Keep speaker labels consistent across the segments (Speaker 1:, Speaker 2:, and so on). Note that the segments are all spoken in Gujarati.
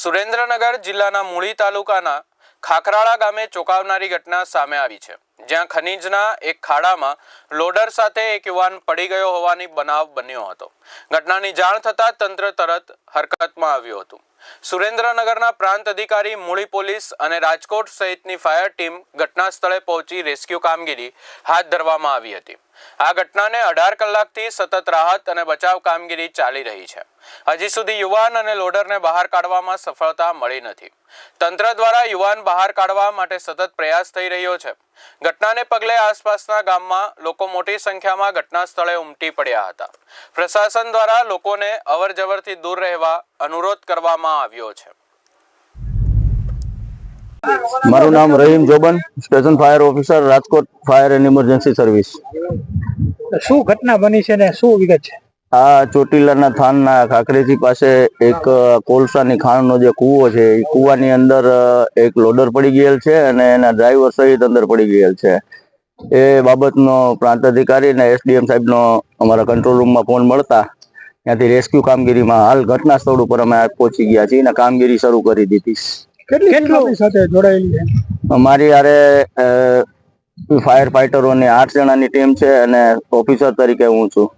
Speaker 1: સુરેન્દ્રનગર જિલ્લાના મૂળી તાલુકાના ખાખરાળા ગામે ચોંકાવનારી ઘટના સામે આવી છે. જ્યાં ખનીજના એક ખાડામાં લોડર સાથે એક યુવાન પડી ગયો હોવાની બનાવ બન્યો હતો. ઘટનાની જાણ થતાં તંત્ર તરત હરકતમાં આવ્યું હતું. સુરેન્દ્રનગરના પ્રાંત અધિકારી, મૂળી પોલીસ અને રાજકોટ સહિતની ફાયર ટીમ ઘટના સ્થળે પહોંચી રેસ્ક્યુ કામગીરી હાથ ધરવામાં આવી હતી. આ ઘટનાને અઢાર કલાકથી સતત રાહત અને બચાવ કામગીરી ચાલી રહી છે. હજી સુધી યુવાન અને લોડરને બહાર કાઢવામાં સફળતા મળી નથી. તંત્ર દ્વારા યુવાન બહાર કાઢવા માટે સતત પ્રયાસ થઈ રહ્યો છે. ઘટનાને પગલે આસપાસના ગામમાં લોકો મોટી સંખ્યામાં ઘટના સ્થળે ઉમટી પડ્યા હતા. પ્રશાસન દ્વારા લોકોને અવરજવરથી દૂર રહેવા અનુરોધ કરવામાં આવ્યો છે.
Speaker 2: મારું નામ Rahim Joban station fire officer Rajkot fire and emergency service.
Speaker 3: શું ઘટના બની છે ને શું વિગત છે?
Speaker 2: આ ચોટીલાના થાનના ખાખરેજી પાસે એક કોલસાની ખાણનો જે કૂવો છે એ કૂવાની અંદર એક લોડર પડી ગયેલ છે અને એના ડ્રાઈવર સહિત અંદર પડી ગયેલ છે. એ બાબતનો પ્રાંત અધિકારી અને એસડીએમ સાહેબનો અમારા કંટ્રોલ રૂમમાં ફોન મળતા ત્યાંથી રેસ્ક્યુ કામગીરીમાં હાલ ઘટના સ્થળ ઉપર અમે પહોંચી ગયા છીએ અને કામગીરી શરૂ કરી દીધી
Speaker 3: કેટલી કેટલી? સાથે જોડાયેલી છે?
Speaker 2: અમારી યારે ફાયર ફાઈટરોની આઠ જણાની ટીમ છે અને ઓફિસર તરીકે હું છું.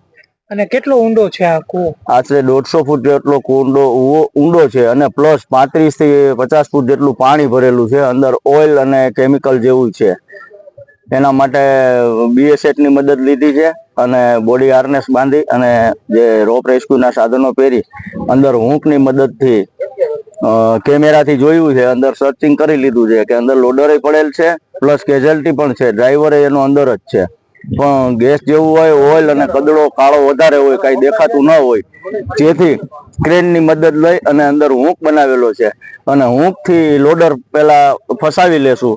Speaker 3: અને કેટલો ઊંડો છે આ કૂવો?
Speaker 2: આશરે દોઢસો ફૂટ જેટલો ઊવો- ઊંડો છે અને પ્લસ પાંત્રીસથી પચાસ ફૂટ જેટલું પાણી ભરેલું છે અંદર ઓઇલ અને કેમિકલ જેવું છે. એના માટે બીએસએફની મદદ લીધી છે અને બોડી હાર્નેસ બાંધી અને જે રોપ રેસ્ક્યુના સાધનો પહેરી અંદર હૂંકની મદદથી કેમેરાથી જોયું છે, અંદર સર્ચિંગ કરી લીધું છે કે અંદર લોડરે પડેલ છે પ્લસ કેઝ્યુઅલ્ટી પણ છે. ડ્રાઈવરે એનો અંદર જ છે. પણ ગેસ જેવું હોય ઓઇલ અને કદડો કાળો વધારે હોય, કાંઈ દેખાતું ન હોય. જેથી ક્રેનની મદદ લઈ અને અંદર હૂંક બનાવેલો છે. અને હૂંકથી લોડર પેલા ફસાવી લેશું.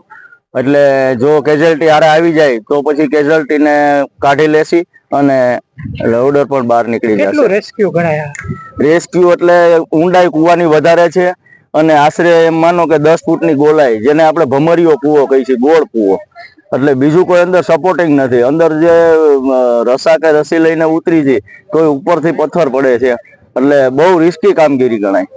Speaker 2: એટલે જો કેઝ્યુઅલ્ટી આરે આવી જાય તો પછી કેઝ્યુઅલ્ટીને કાઢી લેશી અને લોડર પણ બહાર નીકળી જશે.
Speaker 3: રેસ્ક્યુ ગણાય
Speaker 2: રેસ્ક્યુ એટલે ઊંડાઈ કૂવાની વધારે છે અને આશરે એમ માનો કે દસ ફૂટની ગોલાઈ જેને આપણે ભમરીયો કૂવો કહીએ છીએ ગોળ કૂવો. એટલે બીજું કોઈ અંદર સપોર્ટિંગ નથી. અંદર જે રસા કે રસી લઈને ઉતરી છે તો ઉપરથી પથ્થર પડે છે. એટલે બહુ રિસ્કી કામગીરી ગણાય.